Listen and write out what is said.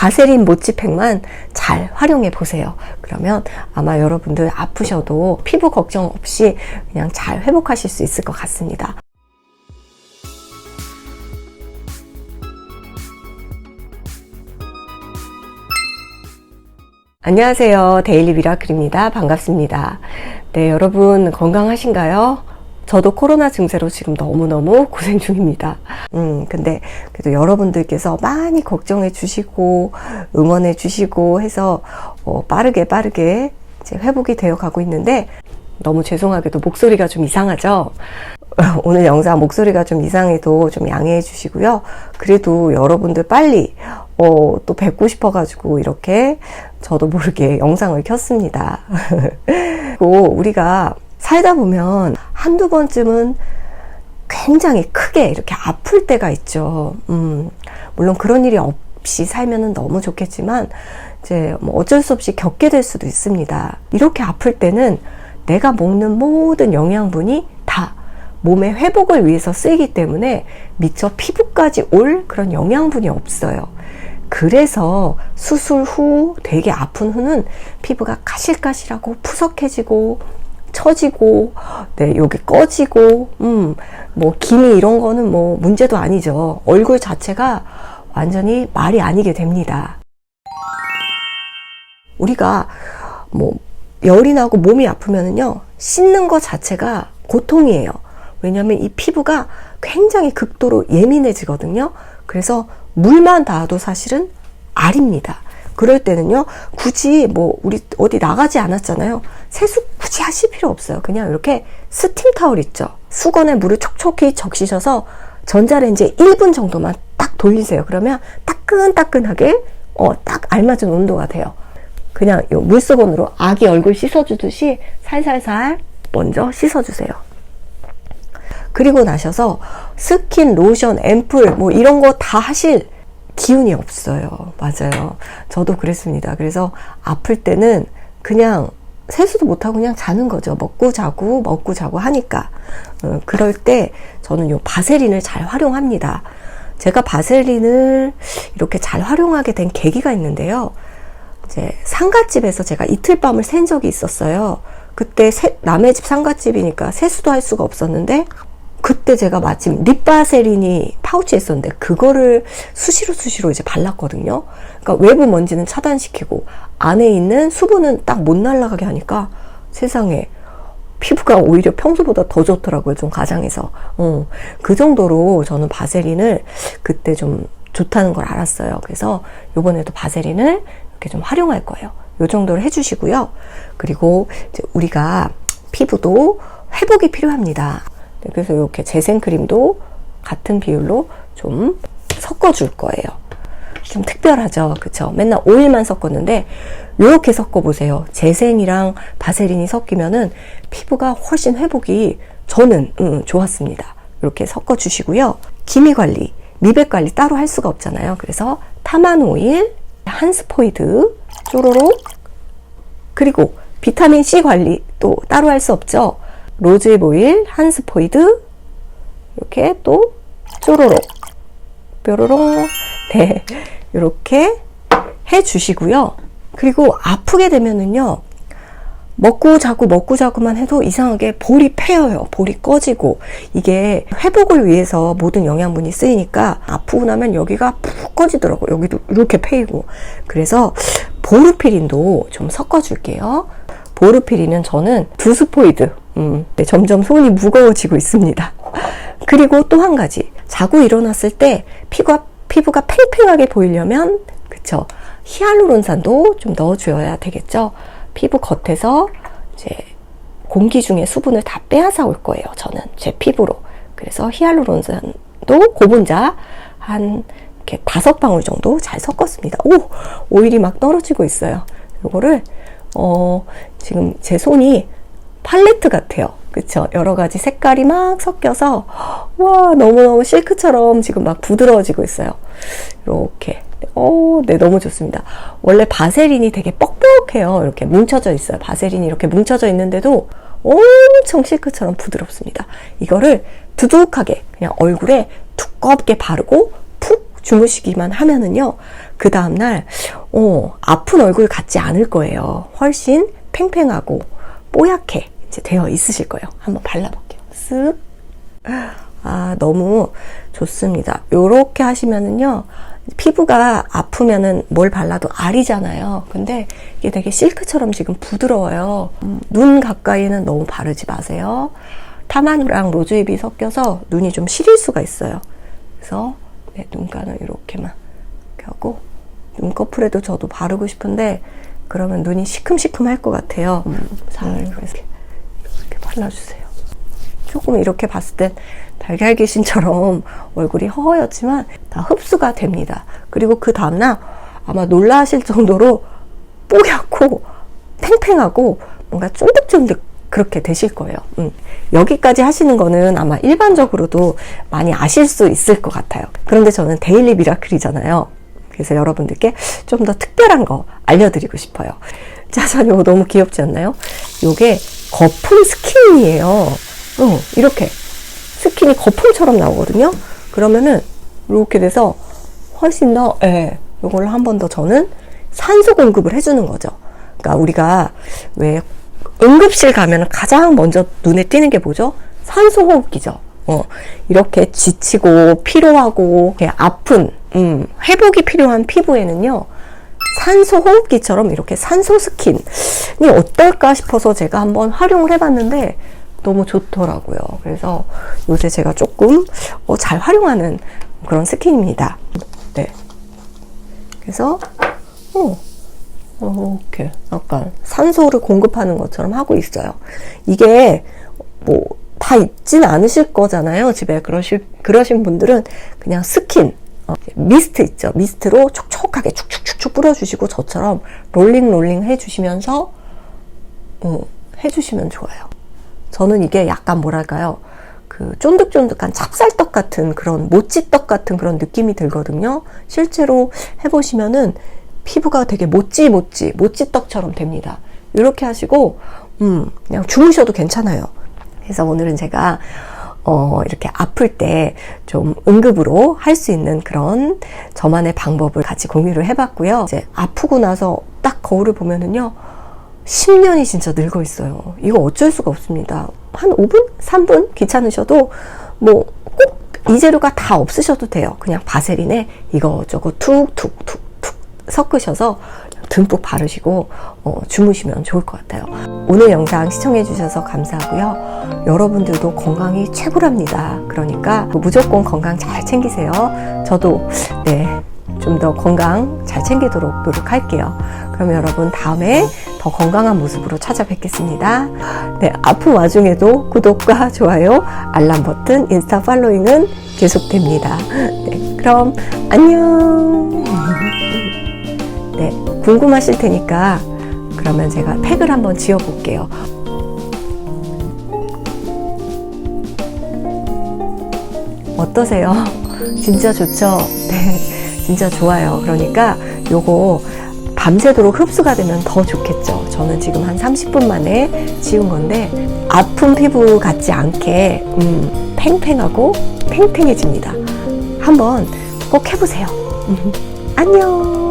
바세린 모찌팩만 잘 활용해 보세요. 그러면 아마 여러분들 아프셔도 피부 걱정 없이 그냥 잘 회복하실 수 있을 것 같습니다. 안녕하세요. 데일리 미라클입니다. 반갑습니다. 네, 여러분 건강하신가요? 저도 코로나 증세로 지금 너무너무 고생 중입니다. 음, 근데 그래도 여러분들께서 많이 걱정해 주시고, 응원해 주시고 해서, 어, 빠르게 빠르게 이제 회복이 되어 가고 있는데, 너무 죄송하게도 목소리가 좀 이상하죠? 오늘 영상 목소리가 좀 이상해도 좀 양해해 주시고요. 그래도 여러분들 빨리 어, 또 뵙고 싶어가지고 이렇게 저도 모르게 영상을 켰습니다. 그리고 우리가 살다 보면 한두 번쯤은 굉장히 크게 이렇게 아플 때가 있죠. 음, 물론 그런 일이 없이 살면 너무 좋겠지만, 이제 뭐 어쩔 수 없이 겪게 될 수도 있습니다. 이렇게 아플 때는 내가 먹는 모든 영양분이 다 몸의 회복을 위해서 쓰이기 때문에 미처 피부까지 올 그런 영양분이 없어요. 그래서 수술 후 되게 아픈 후는 피부가 가실가실하고 푸석해지고 처지고 네 여기 꺼지고 음 뭐 기미 이런 거는 뭐 문제도 아니죠. 얼굴 자체가 완전히 말이 아니게 됩니다. 우리가 뭐 열이 나고 몸이 아프면은요 씻는 것 자체가 고통이에요. 왜냐하면 이 피부가 굉장히 극도로 예민해지거든요. 그래서 물만 닿아도 사실은 알입니다. 그럴 때는요, 굳이 뭐, 우리 어디 나가지 않았잖아요. 세수 굳이 하실 필요 없어요. 그냥 이렇게 스팀 타올 있죠. 수건에 물을 촉촉히 적시셔서 전자레인지에 1분 정도만 딱 돌리세요. 그러면 따끈따끈하게, 어, 딱 알맞은 온도가 돼요. 그냥 요 물수건으로 아기 얼굴 씻어주듯이 살살살 먼저 씻어주세요. 그리고 나셔서 스킨, 로션, 앰플 뭐 이런 거 다 하실 기운이 없어요. 맞아요. 저도 그랬습니다. 그래서 아플 때는 그냥 세수도 못하고 그냥 자는 거죠. 먹고 자고 먹고 자고 하니까. 어, 그럴 때 저는 요 바세린을 잘 활용합니다. 제가 바세린을 이렇게 잘 활용하게 된 계기가 있는데요. 이제 상갓집에서 제가 이틀 밤을 샌 적이 있었어요. 그때 세, 남의 집 상갓집이니까 세수도 할 수가 없었는데 그때 제가 마침 립바세린이 파우치에 있었는데 그거를 수시로 수시로 이제 발랐거든요. 그러니까 외부 먼지는 차단시키고 안에 있는 수분은 딱 못 날아가게 하니까 세상에 피부가 오히려 평소보다 더 좋더라고요. 좀 가장해서. 어, 그 정도로 저는 바세린을 그때 좀 좋다는 걸 알았어요. 그래서 요번에도 바세린을 이렇게 좀 활용할 거예요. 요 정도를 해주시고요. 그리고 우리가 피부도 회복이 필요합니다. 네, 그래서 이렇게 재생크림도 같은 비율로 좀 섞어줄 거예요. 좀 특별하죠. 그쵸? 맨날 오일만 섞었는데, 이렇게 섞어보세요. 재생이랑 바세린이 섞이면은 피부가 훨씬 회복이 저는 음, 좋았습니다. 이렇게 섞어주시고요. 기미 관리, 미백 관리 따로 할 수가 없잖아요. 그래서 타만 오일, 한스포이드, 쪼로록, 그리고 비타민 C 관리 또 따로 할 수 없죠. 로즈잎 오일, 한 스포이드, 이렇게 또 쪼로록, 뾰로롱, 네, 이렇게 해 주시고요. 그리고 아프게 되면은요, 먹고 자고 먹고 자고만 해도 이상하게 볼이 패여요. 볼이 꺼지고. 이게 회복을 위해서 모든 영양분이 쓰이니까 아프고 나면 여기가 푹 꺼지더라고요. 여기도 이렇게 패이고. 그래서 보르피린도 좀 섞어 줄게요. 보르피린은 저는 두 스포이드. 음, 네, 점점 손이 무거워지고 있습니다. 그리고 또 한 가지. 자고 일어났을 때 피부가, 피부가 팽팽하게 보이려면, 그쵸. 히알루론산도 좀 넣어줘야 되겠죠. 피부 겉에서 이제 공기 중에 수분을 다 빼앗아 올 거예요. 저는 제 피부로. 그래서 히알루론산도 고분자 한 이렇게 다섯 방울 정도 잘 섞었습니다. 오! 오일이 막 떨어지고 있어요. 이거를 어, 지금 제 손이 팔레트 같아요. 그쵸? 여러 가지 색깔이 막 섞여서, 와, 너무너무 실크처럼 지금 막 부드러워지고 있어요. 이렇게. 어, 네, 너무 좋습니다. 원래 바세린이 되게 뻑뻑해요. 이렇게 뭉쳐져 있어요. 바세린이 이렇게 뭉쳐져 있는데도 엄청 실크처럼 부드럽습니다. 이거를 두둑하게 그냥 얼굴에 두껍게 바르고 푹 주무시기만 하면은요, 그 다음날, 어, 아픈 얼굴 같지 않을 거예요. 훨씬 팽팽하고 뽀얗게 이제 되어 있으실 거예요. 한번 발라볼게요. 쓱. 아, 너무 좋습니다. 요렇게 하시면은요, 피부가 아프면은 뭘 발라도 알이잖아요. 근데 이게 되게 실크처럼 지금 부드러워요. 음, 눈 가까이는 너무 바르지 마세요. 타마누랑 로즈잎이 섞여서 눈이 좀 시릴 수가 있어요. 그래서 네, 눈가는 이렇게만 이렇게 하고 눈꺼풀에도 저도 바르고 싶은데 그러면 눈이 시큼시큼 할 것 같아요. 음, 살짝 이렇게, 이렇게 발라주세요. 조금 이렇게 봤을 땐 달걀 귀신처럼 얼굴이 허허였지만 다 흡수가 됩니다. 그리고 그 다음날 아마 놀라실 정도로 뽀얗고 팽팽하고 뭔가 쫀득쫀득 그렇게 되실 거예요. 음. 여기까지 하시는 거는 아마 일반적으로도 많이 아실 수 있을 것 같아요. 그런데 저는 데일리 미라클이잖아요. 그래서 여러분들께 좀 더 특별한 거 알려드리고 싶어요. 짜잔, 이거 너무 귀엽지 않나요? 요게 거품 스킨이에요. 어, 이렇게 스킨이 거품처럼 나오거든요. 그러면은 이렇게 돼서 훨씬 더, 예, 이걸로 한 번 더 저는 산소 공급을 해주는 거죠. 그러니까 우리가 왜 응급실 가면 가장 먼저 눈에 띄는 게 뭐죠? 산소 호흡기죠. 어, 이렇게 지치고 피로하고 아픈 음, 회복이 필요한 피부에는요. 산소 호흡기처럼 이렇게 산소 스킨이 어떨까 싶어서 제가 한번 활용을 해봤는데 너무 좋더라고요. 그래서 요새 제가 조금 어, 잘 활용하는 그런 스킨입니다. 네. 그래서 어, 이렇게 약간 산소를 공급하는 것처럼 하고 있어요. 이게 뭐 다 있진 않으실 거잖아요. 집에 그러실 그러신 분들은 그냥 스킨 어, 미스트 있죠. 미스트로 촉촉하게 축축축축 뿌려주시고 저처럼 롤링 롤링 해주시면서 어, 해주시면 좋아요. 저는 이게 약간 뭐랄까요. 그 쫀득쫀득한 찹쌀떡 같은 그런 모찌떡 같은 그런 느낌이 들거든요. 실제로 해보시면은 피부가 되게 모찌 모찌 모찌떡처럼 됩니다. 이렇게 하시고 음 그냥 주무셔도 괜찮아요. 그래서 오늘은 제가 어, 이렇게 아플 때 좀 응급으로 할 수 있는 그런 저만의 방법을 같이 공유를 해봤고요. 이제 아프고 나서 딱 거울을 보면은요, 10년이 진짜 늙어 있어요. 이거 어쩔 수가 없습니다. 한 5분? 3분? 귀찮으셔도 뭐 꼭 이 재료가 다 없으셔도 돼요. 그냥 바세린에 이거저거 툭툭툭툭 섞으셔서 듬뿍 바르시고 어, 주무시면 좋을 것 같아요. 오늘 영상 시청해 주셔서 감사하고요. 여러분들도 건강이 최고랍니다. 그러니까 무조건 건강 잘 챙기세요. 저도 네. 좀 더 건강 잘 챙기도록 노력할게요. 그럼 여러분 다음에 더 건강한 모습으로 찾아뵙겠습니다. 네, 아픈 와중에도 구독과 좋아요, 알람 버튼, 인스타 팔로잉은 계속됩니다. 네, 그럼 안녕. 네, 궁금하실 테니까 그러면 제가 팩을 한번 지어 볼게요. 어떠세요? 진짜 좋죠? 네, 진짜 좋아요. 그러니까 요거 밤새도록 흡수가 되면 더 좋겠죠. 저는 지금 한 30분 만에 지운 건데 아픈 피부 같지 않게 음, 팽팽하고 팽팽해집니다. 한번 꼭 해보세요. 안녕.